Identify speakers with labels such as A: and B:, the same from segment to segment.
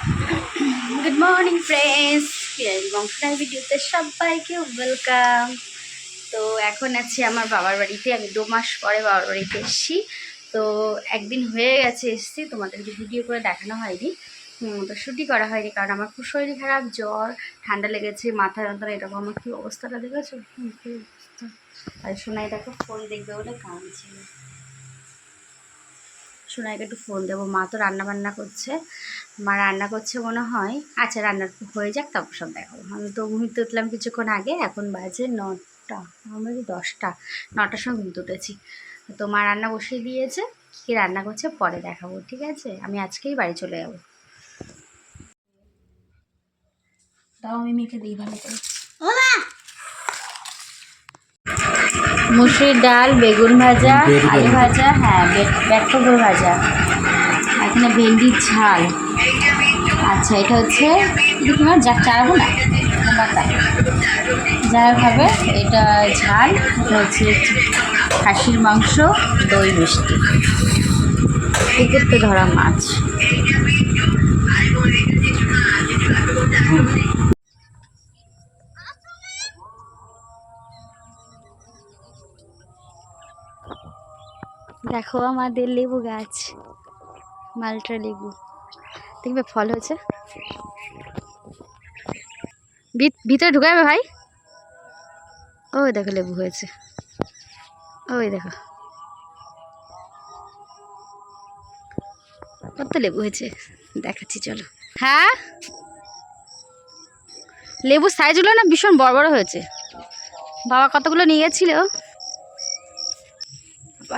A: Good morning friends বংশনাই ভিডিওতে সবাইকে welcome তো এখন আছি আমার বাবার বাড়িতে। আমি দু মাস পরে বাবার বাড়িতে এসেছি। তো একদিন হয়ে গেছে এসেছি। তোমাদেরকে ভিডিও করে দেখানো হয়নি। তো শুটি করা হয়নি। কারণ আমার খুব শরীর খারাপ, জ্বর, ঠান্ডা লেগেছে, মাথা যন্ত্রণা, এরকম আমার কি অবস্থাটা দেখেছ? আর সোনাই দেখো ফোন দেখবে বলে কাঁদছে। সোনাইকে একটু ফোন দেবো। মা তো রান্না বান্না করছে। মা রান্না করছে মনে হয়। আচ্ছা রান্না হয়ে যাক, তারপর সব দেখাবো। আমি তো ঘুমিতে উঠলাম কিছুক্ষণ আগে, এখন বাজে নটা, আমার দশটা, নটার সময় ঘুমিতে উঠেছি। তো মা রান্না বসিয়ে দিয়েছে, কী রান্না করছে পরে দেখাবো, ঠিক আছে? আমি আজকেই বাড়ি চলে যাব। তাও আমি মেখে দিই ভালো করে। মুসুরির ডাল বেগুন ভাজা আলু ভাজা। হ্যাঁ ব্যাটকবর ভাজা। এখানে ভেন্ডির ঝাল। আচ্ছা এটা হচ্ছে তোমার যা চারাবো না বাটা যাই হবে এটা ঝাল এটা হচ্ছে খাসির মাংস দই মিষ্টি। পুকুরতে ধরা মাছ। দেখো আমাদের লেবু গাছ, মালটা লেবু। দেখবে ফল হয়েছে। ভিত- ভিতরে ঢুকাবে ভাই? ওই দেখো লেবু হয়েছে। ওই দেখো। কত লেবু হয়েছে? দেখাচ্ছি, চলো। হ্যাঁ? লেবুর সাইজগুলো না ভীষণ বড় বড় হয়েছে। বাবা কতগুলো নিয়ে গেছিল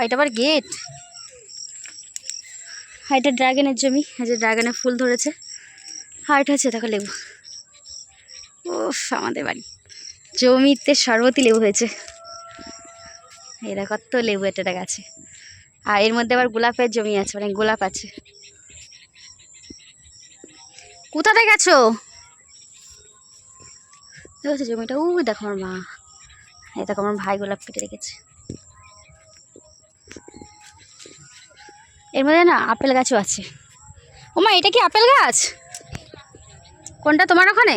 A: এটা আবার গেট হ্যাঁ এটা ড্রাগনের জমি। এই যে ড্রাগনে ফুল ধরেছে। আর এটা হচ্ছে দেখো লেবু। ও আমাদের বাড়ি। জমিতে সর্বতি লেবু হয়েছে। এরা কত লেবু এটা গাছে আর এর মধ্যে আবার গোলাপের জমি আছে মানে গোলাপ আছে। কোথাতে গেছো? জমিটা ও দেখো আমার মা। এই দেখো, আমার ভাই গোলাপ কেটে রেখেছে। এর মধ্যে না আপেল গাছও আছে। ওমা এটা কি আপেল গাছ? কোনটা তোমার ওখানে?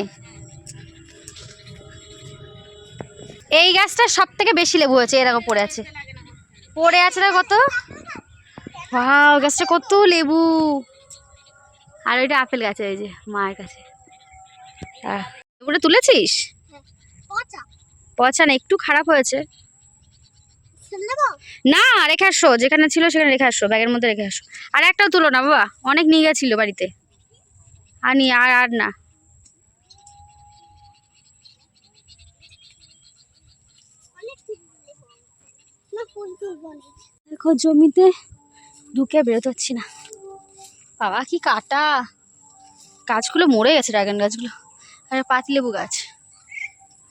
A: এই গাছটা সব থেকে বেশি লেবু আছে এরকম পড়ে আছে। পড়ে আছে না কত? ওয়াও গাছটা কত লেবু। আর ওইটা আপেল গাছ এই যে মায়ের কাছে। লেবুটা তুলেছিস? পচা না একটু খারাপ হয়েছে। না, রেখে আসো, যেখানে ছিল সেখানে রেখে আসো, ব্যাগের মধ্যে রেখে আসো। আর একটাও তুলো না, বাবা, অনেক নিয়ে গেছিল বাড়িতে। আর আর আর না। দেখো, জমিতে ঢুকে বেরোতে হচ্ছি না। বাবা, কি কাটা। গাছগুলো মরে গেছে, ড্রাগন গাছগুলো। আর পাতি লেবু গাছ।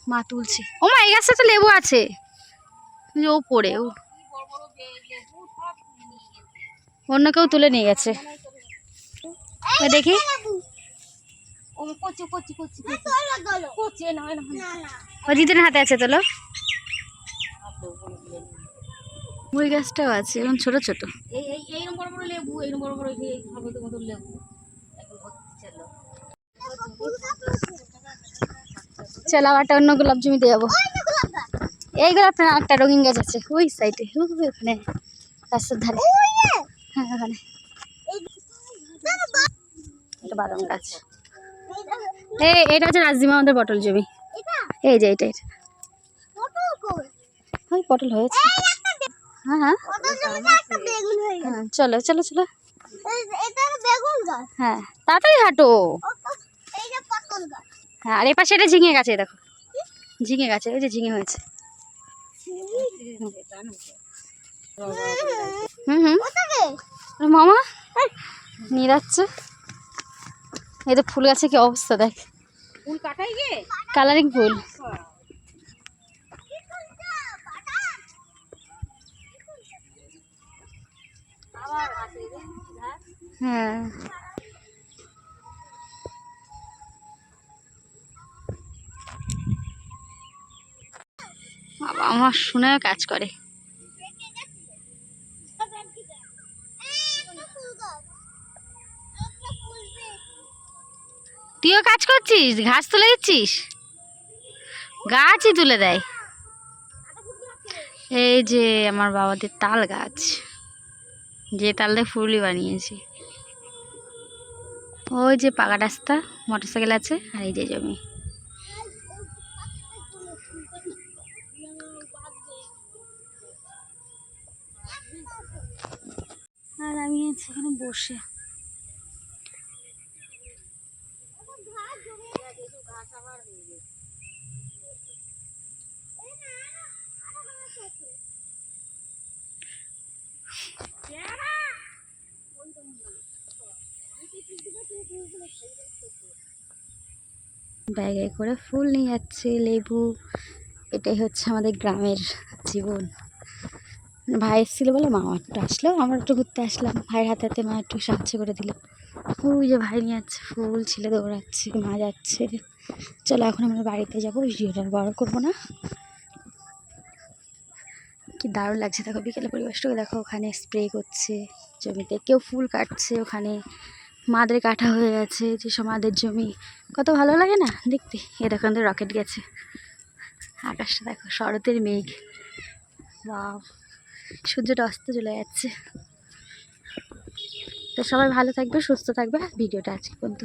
A: মা তুলছে। ও মা এই গাছটা তো লেবু আছে। যে ও পড়ে ও অন্য কেউ তুলে নিয়ে গেছে। দেখি। ও দিদির হাতে আছে তোলো। ওই গাছটাও আছে এখন ছোট ছোট। চল আবার অন্য গোলাপ জমিতে যাব। এই গোলাপটা না একটা রঙিন গাছ আছে ওই সাইডে ওখানে রাস্তার ধারে। হ্যাঁ ওখানে। এটা বাদাম গাছ। এই এটা হচ্ছে রাজদিমা আমাদের পটল জমি। এই যে এটা এটা। ওই পটল হয়েছে। হ্যাঁ হ্যাঁ। হ্যাঁ চলো চলো চলো। হ্যাঁ তাড়াতাড়ি হাঁটো। হ্যাঁ আর এ পাশে এটা ঝিঙে গাছে দেখো। ঝিঙে গাছে ওই যে ঝিঙে হয়েছে। হুম হুম। মামা নিয়ে যাচ্ছে। এই তো ফুল গাছে কি অবস্থা দেখ।
B: ফুল কাটাই গে?
A: কালারিং ফুল। হ্যাঁ। আমার শুনেও কাজ করে। তুইও কাজ করছিস? ঘাস তুলে দিচ্ছিস? গাছই তুলে দেয়। এই যে আমার বাবাদের তাল গাছ। যে তাল দিয়ে ফুলই বানিয়েছি। ওই যে পাকা রাস্তা, মোটরসাইকেল আছে, আর এই যে জমি। আর আমি এখানে বসে। ব্যাগে করে ফুল নিয়ে যাচ্ছে, লেবু। এটাই হচ্ছে আমাদের গ্রামের জীবন। ভাই এসেছিল বলে মা একটু আসলো, আমরা একটু ঘুরতে আসলাম। ভাইয়ের হাতে হাতে মা একটু সাহায্য করে দিল। ওই যে ভাই নিয়ে যাচ্ছে, ফুল ছেলে দৌড়াচ্ছে, মা যাচ্ছে। চলো এখন আমরা বাড়িতে যাব, ভিডিওটা বড় করব না। কি দারুণ লাগছে, দেখো বিকেলে পরিবেশটাকে দেখো, ওখানে স্প্রে করছে, জমিতে কেউ ফুল কাটছে, ওখানে মাদের কাটা হয়ে গেছে যেসব মাদের জমি। কত ভালো লাগে না দেখতে? এ দেখো রকেট গেছে। আকাশটা দেখো, শরতের মেঘ। বাহ। সূর্যটা অস্ত চলে যাচ্ছে। তো সবাই ভালো থাকবে সুস্থ থাকবে। ভিডিওটা আজকে পর্যন্ত।